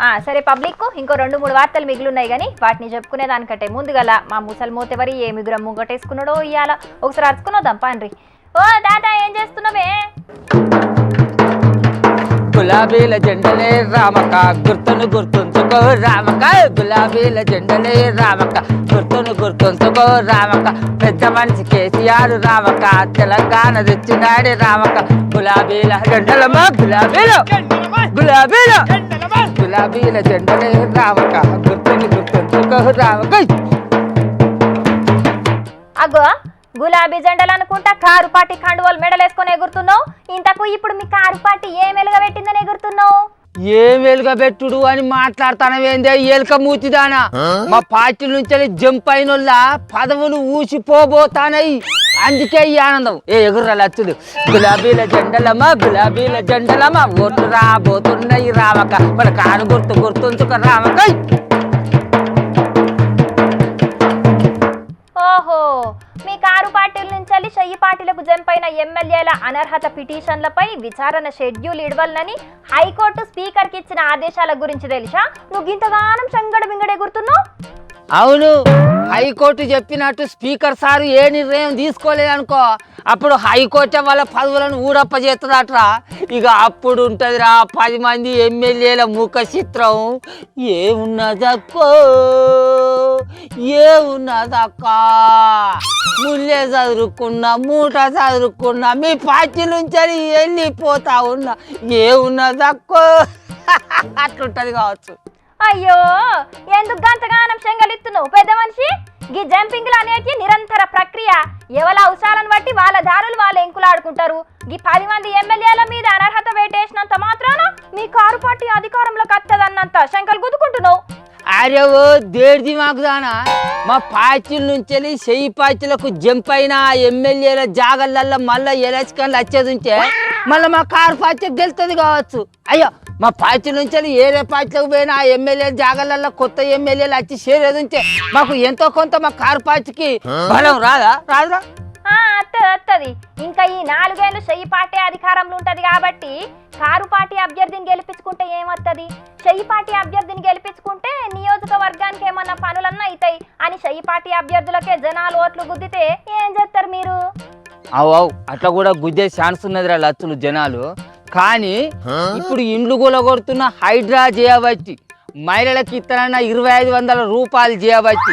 ఆ, సరే పబ్లిక్ ఇంకో రెండు మూడు వార్తలు మిగిలిన్నాయి కానీ వాటిని చెప్పుకునే దానికంటే ముందుగల మా ముసలి మూతెవరి ఏ మిగురం ముంగటేసుకున్నాడో ఇయ్యాల. ఒకసారి అరుచుకున్నాం పాన్రి ఓ దాదా ఏం చేస్తున్నావే? గులాబీల జెండలే రామక గుర్తును గుర్తుంచుకో రామక గులాబీల జెండలే రామక గుర్తును గుర్తుంచుకో రామక పెద్ద మనిషి కేసీఆర్ రామక తెలంగాణ తెచ్చినాడే రామక గులాబీల జెండలమా గులాబీల గులాబీల. గులాబీల జెండలే రావక గుర్తుని గుర్తుంచుకో రావక. అగో గులాబీ జెండలు అనుకుంటా కారు పాటి కండువలు మెడలేసుకొని ఎగురుతున్నావు. ఇంతకు ఇప్పుడు మీ కారు పాటి ఏం ఎలుగబెట్టిందని ఎగురుతున్నావు? ఏం వెలుగబెట్టుడు అని మాట్లాడతానవేందే? ఏలిక మూతిదానా? మా పార్టీ నుంచి జంప్ అయినోళ్ళ పదవులు ఊసిపోబోతానయి అందుకే ఈ ఆనందం. ఏ ఎగుర్రా లచ్చుడు. గులాబీల జెండలమ్మా గులాబీల జెండలమ్మా ఓట్లు రాబోతున్నాయి రామక మన కారు గుర్తు గుర్తుంచుక రామక ఓహో మీ కారు పార్టీల నుంచి చెయ్యి పార్టీలకు జంపైన ఎమ్మెల్యేల అనర్హత పిటిషన్లపై విచారణ షెడ్యూల్ ఇడవలనని హైకోర్టు స్పీకర్కి ఇచ్చిన ఆదేశాల గురించి తెలుసా? నువ్వు ఇంతగానం సంగడ బింగడే గుర్తున్నావు అవును హైకోర్టు చెప్పినట్టు స్పీకర్ సారు ఏ నిర్ణయం తీసుకోలేదనుకో అప్పుడు హైకోర్టు వాళ్ళ పదవులను ఊడప్ప చేస్తుందట్రా ఇక అప్పుడు ఉంటుందిరా పది మంది ఎమ్మెల్యేల ముఖ చిత్రం. ఏమున్నదక్కో? ఏమున్నదక్క? ముల్లే చదువుకున్నా మూట చదువుకున్నా మీ పార్టీ నుంచి వెళ్ళిపోతా ఉన్నా. ఏమున్నదక్కో? అట్లుంటది కావచ్చు. అయ్యో ఎందుకు గంతగానం చెంగలిస్తున్నావు పెద్ద మనిషి? గీ జంపింగ్లు అనేటి నిరంతర ప్రక్రియ. ఎవల అవసరాలను బట్టి వాళ్ళ దారులు వాళ్ళు ఎంకులాడుకుంటారు. ఈ పది మంది ఎమ్మెల్యేల మీద అనర్హత వేటేసినంత మాత్రాన మీ కారు పార్టీ అధికారంలోకి వస్తుందన్నంత శంకలు గుద్దుకుంటున్నావు. అరే ఓ దేడిది మాకు దానా? మా పార్టీల నుంచి వెళ్ళి చెయ్యి పార్టీలకు జంప్ అయిన ఆ ఎమ్మెల్యేల జాగళ్ళల్లో మళ్ళీ ఎలక్షన్లు వచ్చేది ఉంటే మళ్ళీ మా కారు పార్టీ గెలుతుంది కావచ్చు. అయ్యో మా పార్టీ నుంచి వెళ్ళి ఏరే పార్టీలకు పోయిన ఆ ఎమ్మెల్యే జాగళ్ళల్లో కొత్త ఎమ్మెల్యేలు వచ్చి చేరేది ఉంటే మాకు ఎంతో కొంత మా కారు పార్టీకి బలం రాదా? రాదురా? అత్తది ఇంకా ఈ నాలుగేళ్ళు చెయ్యి పార్టీ అధికారంలో ఉంటది కాబట్టి కారు పార్టీ అభ్యర్థిని గెలిపించుకుంటే ఏమవుతుంది చెయ్యి పార్టీ అభ్యర్థిని గెలిపించుకుంటే నియోజకవర్గానికి ఏమన్నా పనులన్నా అవుతాయి అని చెయ్యి పార్టీ అభ్యర్థులకే జనాలు ఓట్లు గుద్దితే ఏం చేస్తారు మీరు? అవు అవు అట్లా కూడా గుద్దే ఛాన్స్ ఉన్నదిరా లచ్చులు జనాలు. కానీ ఇప్పుడు ఇండ్లు కొడుతున్న హైడ్రా చేయబట్టి మహిళలకు ఇతనన్న ఇరవై ఐదు వందల రూపాయలు చేయబట్టి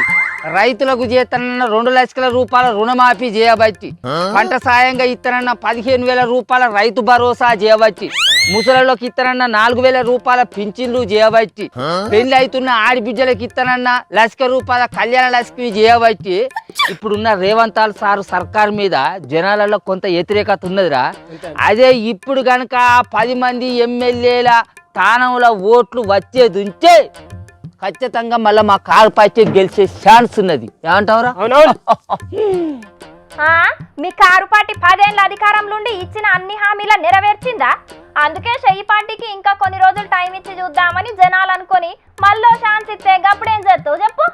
రైతులకు చేతనన్న రెండు లక్షల రూపాయల రుణమాఫీ చేయబట్టి పంట సాయంగా ఇతనన్న పదిహేను వేల రూపాయల రైతు భరోసా చేయబట్టి ముసలిలోకి ఇతనన్న నాలుగు వేల రూపాయల పింఛన్లు చేయబట్టి పెళ్ళి అవుతున్న ఆడబిడ్డలకు ఇతనన్న లక్ష రూపాయల కళ్యాణ లక్ష్మి చేయబట్టి ఇప్పుడున్న రేవంతాల్ సారు సర్కార్ మీద జనాలలో కొంత వ్యతిరేకత ఉన్నదిరా. అదే ఇప్పుడు గనక పది మంది ఎమ్మెల్యేల స్థానంలో ఓట్లు వచ్చేది ఉంటే ఖచ్చితంగా మళ్ళీ మా కారు పార్టీ గెలిచే ఛాన్స్ ఉన్నది. ఏమంటావురా? మీ కారు పార్టీ పదేళ్ళ అధికారంలోండి ఇచ్చిన అన్ని హామీల నెరవేర్చిందా? అందుకే చెయ్యి పార్టీకి ఇంకా కొన్ని రోజులు టైం ఇచ్చి చూద్దామని జనాలు అనుకొని మళ్ళీ ఛాన్స్ ఇస్తే గప్పుడేం చేస్తావు? చెప్పు.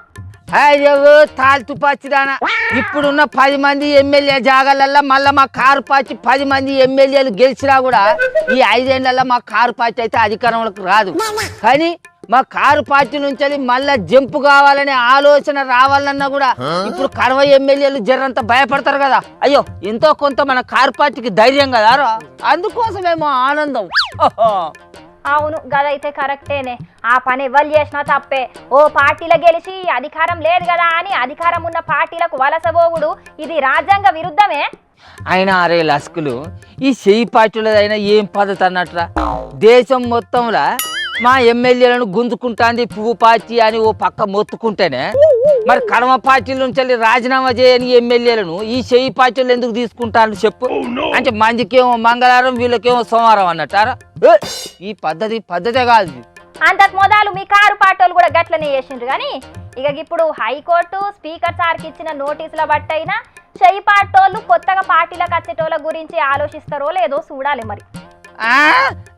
అయ్యో తాల్తు పచ్చిదానా ఇప్పుడున్న పది మంది ఎమ్మెల్యే జాగాలల్లో మళ్ళీ మా కారు పార్టీ పది మంది ఎమ్మెల్యేలు గెలిచినా కూడా ఈ ఐదేళ్ళలో మా కారు పార్టీ అయితే అధికారంలోకి రాదు. కానీ మా కారు పార్టీ నుంచి మళ్ళా జంపు కావాలనే ఆలోచన రావాలన్నా కూడా ఇప్పుడు కడవ ఎమ్మెల్యేలు జరంత భయపడతారు కదా. అయ్యో ఎంతో కొంత మన కారు పార్టీకి ధైర్యం కదా. అందుకోసమేమో ఆనందం. అవును గదైతే కరెక్టేనే. ఆ పని ఎవరు చేసినా తప్పే. ఓ పార్టీలో గెలిచి అధికారం లేదు కదా అని అధికారం ఉన్న పార్టీలకు వలసబోగుడు ఇది రాజ్యాంగ విరుద్ధమే? అయినా అరే లస్కులు ఈ చెయ్యి పార్టీలదైనా ఏం పద్ధతి అన్నట్రా? దేశం మొత్తంలో మా ఎమ్మెల్యేలను గుంజుకుంటాంది పువ్వు పార్టీ అని ఓ పక్క మొత్తుకుంటేనే. మరి కడమ పార్టీల నుంచి వెళ్ళి రాజీనామా చేయని ఎమ్మెల్యేలను ఈ చెయ్యి పార్టీలు ఎందుకు తీసుకుంటాను చెప్పు. అంటే మందికేమో మంగళవారం వీళ్ళకేమో సోమవారం అన్నట్టారా? ఈ పద్ధతి పద్ధతే కాదు. అంతకు మొదలు మీ కారు పార్టీలు కూడా గట్లనే చేసిండ్రు కానీ ఇక ఇప్పుడు హైకోర్టు స్పీకర్ సార్కి ఇచ్చిన నోటీసుల బట్టయినా చెయ్యి పాటోళ్ళు కొత్తగా పార్టీలకు వచ్చేటోళ్ళ గురించి ఆలోచిస్తారో లేదో చూడాలి మరి.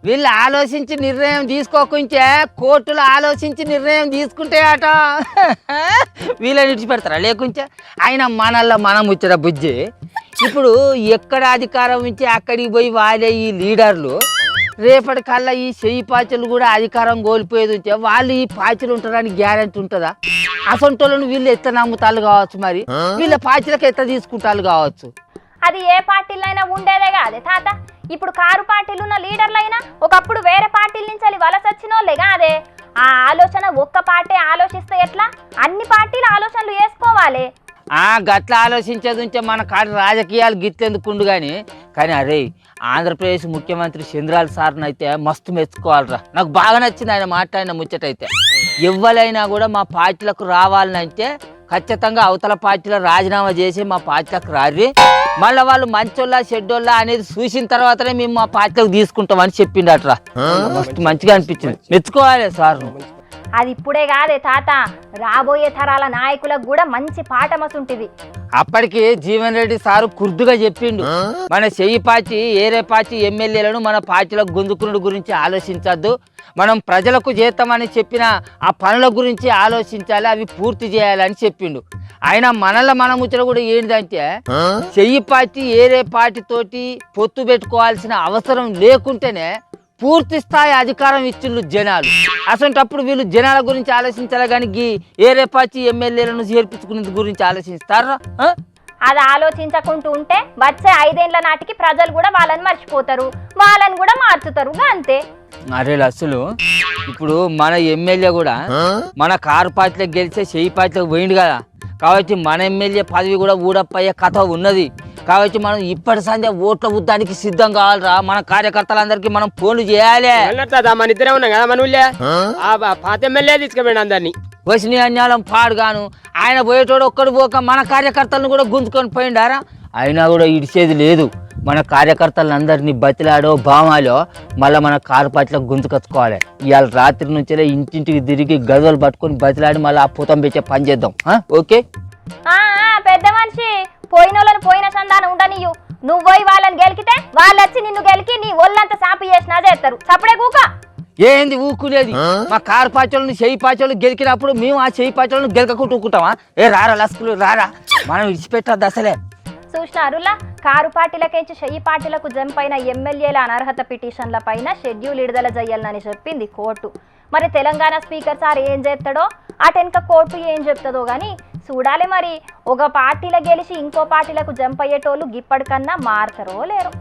వీళ్ళు ఆలోచించి నిర్ణయం తీసుకోకుంటే కోర్టులు ఆలోచించి నిర్ణయం తీసుకుంటే అట వీళ్ళని విడిచిపెడతారా? లేకుంటే ఆయన మనల్లో మనం వచ్చారా బుజ్జి. ఇప్పుడు ఎక్కడ అధికారం ఉంచి అక్కడికి పోయి వాడే ఈ లీడర్లు. రేపటి కల్లా ఈ చెయ్యి పాచలు కూడా అధికారం కోల్పోయేది ఉంటే వాళ్ళు ఈ పాచలు ఉంటారని గ్యారంటీ ఉంటుందా? అసొంటోళ్ళను వీళ్ళు ఎత్త నమ్ముతాలు కావచ్చు మరి? వీళ్ళ పాచలకు ఎత్త తీసుకుంటారు కావచ్చు? అది ఏ పార్టీలైనా ఉండేదే కాదే తాత? ఇప్పుడు కారు పార్టీలు ఉన్న లీడర్లైనా ఒకప్పుడు వేరే పార్టీల నుంచి అది వలస వచ్చినోళ్ళే కాదే ఆ ఆలోచన ఒక్క పార్టీ ఆలోచిస్తే ఎట్లా? అన్ని పార్టీలు ఆలోచనలు వేసుకోవాలి ఆ గట్ల ఆలోచించేది ఉంటే మన కాడ రాజకీయాలు గిత్తెందుకుండు కానీ కానీ అరే ఆంధ్రప్రదేశ్ ముఖ్యమంత్రి చంద్రాల సార్ని అయితే మస్తు మెచ్చుకోవాలిరా. నాకు బాగా నచ్చింది ఆయన మాట్లాడిన ముచ్చటైతే. ఎవ్వరైనా కూడా మా పార్టీలకు రావాలని అంటే ఖచ్చితంగా అవతల పార్టీలో రాజీనామా చేసి మా పార్టీలకు రారి మళ్ళీ వాళ్ళు మంచోళ్ళ చెడ్డోళ్ళ అనేది చూసిన తర్వాతనే మేము మా పార్టీలకు తీసుకుంటామని చెప్పిండట్రా. మస్తు మంచిగా అనిపించింది. మెచ్చుకోవాలి సార్ను అది ఇప్పుడే కాదే తాత. రాబోయే తరాల నాయకులకు కూడా మంచి పాఠమసుంటిది. అప్పటికి జీవన్ రెడ్డి సారు కుర్దుగా చెప్పిండు. మన చెయ్యి పార్టీ ఏరే పార్టీ ఎమ్మెల్యేలను మన పార్టీలకు గుంజుకునుడు గురించి ఆలోచించద్దు. మనం ప్రజలకు చేస్తామని చెప్పిన ఆ పనుల గురించి ఆలోచించాలి అవి పూర్తి చేయాలని చెప్పిండు. ఆయన మనల మన ముచ్చట కూడా ఏంటంటే చెయ్యి పార్టీ ఏరే పార్టీ తోటి పొత్తు పెట్టుకోవాల్సిన అవసరం లేకుంటేనే పూర్తి స్థాయి అధికారం ఇచ్చిండ్రు జనాలు. అసంటప్పుడు వీళ్ళు జనాల గురించి ఆలోచించాలి కానీ గీ ఏరే పార్టీ ఎమ్మెల్యేలను చేర్పించుకునే గురించి ఆలోచిస్తారా? ఆ? అది ఆలోచించకుంటూ ఉంటే వచ్చే ఐదేండ్ల నాటికి ప్రజలు కూడా వాళ్ళని మర్చిపోతారు వాళ్ళని కూడా మార్చుతారు అంతే. అరే అసలు ఇప్పుడు మన ఎమ్మెల్యే కూడా మన కారు పార్టీలకు గెలిచే చెయ్యి పార్టీలకు పోయిండు కదా. కాబట్టి మన ఎమ్మెల్యే పదవి కూడా ఊడప్పయ్యే కథ ఉన్నది. కాబట్టి మనం ఇప్పటి సంధ్య ఓట్ల ఉద్దానికి సిద్ధం కావాలిరా. మన కార్యకర్తలందరికీ మనం ఫోన్లు చేయాలి. మన ఇద్దరే ఉన్నాం కదా మన పాత ఎమ్మెల్యే తీసుకుపోయాడు అందరినీ. వచ్చిన అన్యాలం పాడుగాను. ఆయన పోయేటోడు ఒక్కడు పోక మన కార్యకర్తలను కూడా గుంజుకొని పోయిండారా? అయినా కూడా ఇడిచేది లేదు. మన కార్యకర్తలందరినీ బతిలాడో బామాలో మళ్ళీ మన కారు పార్టీలకు గుంజుకొచ్చుకోవాలి ఇవాళ రాత్రి నుంచే ఇంటింటికి తిరిగి గదులు పట్టుకొని బతిలాడి మళ్ళీ ఆ పూతం పెట్టే పని చేద్దాం. ఆ? ఓకే? ఆ ఆ, పెద్ద మనిషి. పోయిన వాళ్ళని పోయిన సంధానం ఉండనియు. నువ్వు పోయి వాళ్ళని గెలికితే వాళ్ళు వచ్చి నిన్ను గెలికి నీ ఒళ్ళంతా సాపి చేసినా చేస్తారు. సప్పుడే కూక. ఏంది ఊకునేది మా కారు పార్టీలను చెయ్యి పార్టీలు గెలికినప్పుడు మేము ఆ చెయ్యి పార్టీలను గెలకకుంటూ ఊకుంటామా ఏ రారా లస్కులు రారా. మనం విడిచిపెట్టద్దు అసలే చూసినారులా కారు పార్టీలకేంచి చెయ్యి పార్టీలకు జంప్ అయిన ఎమ్మెల్యేల అనర్హత పిటిషన్ల పైన షెడ్యూల్ విడుదల చేయాలని చెప్పింది కోర్టు. మరి తెలంగాణ స్పీకర్ సార్ ఏం చేస్తాడో అటెనక కోర్టు ఏం చెప్తుందో కానీ చూడాలి మరి. ఒక పార్టీలో గెలిచి ఇంకో పార్టీలకు జంప్ అయ్యేటోళ్ళు గిప్పటికన్నా మారుతారో లేరు.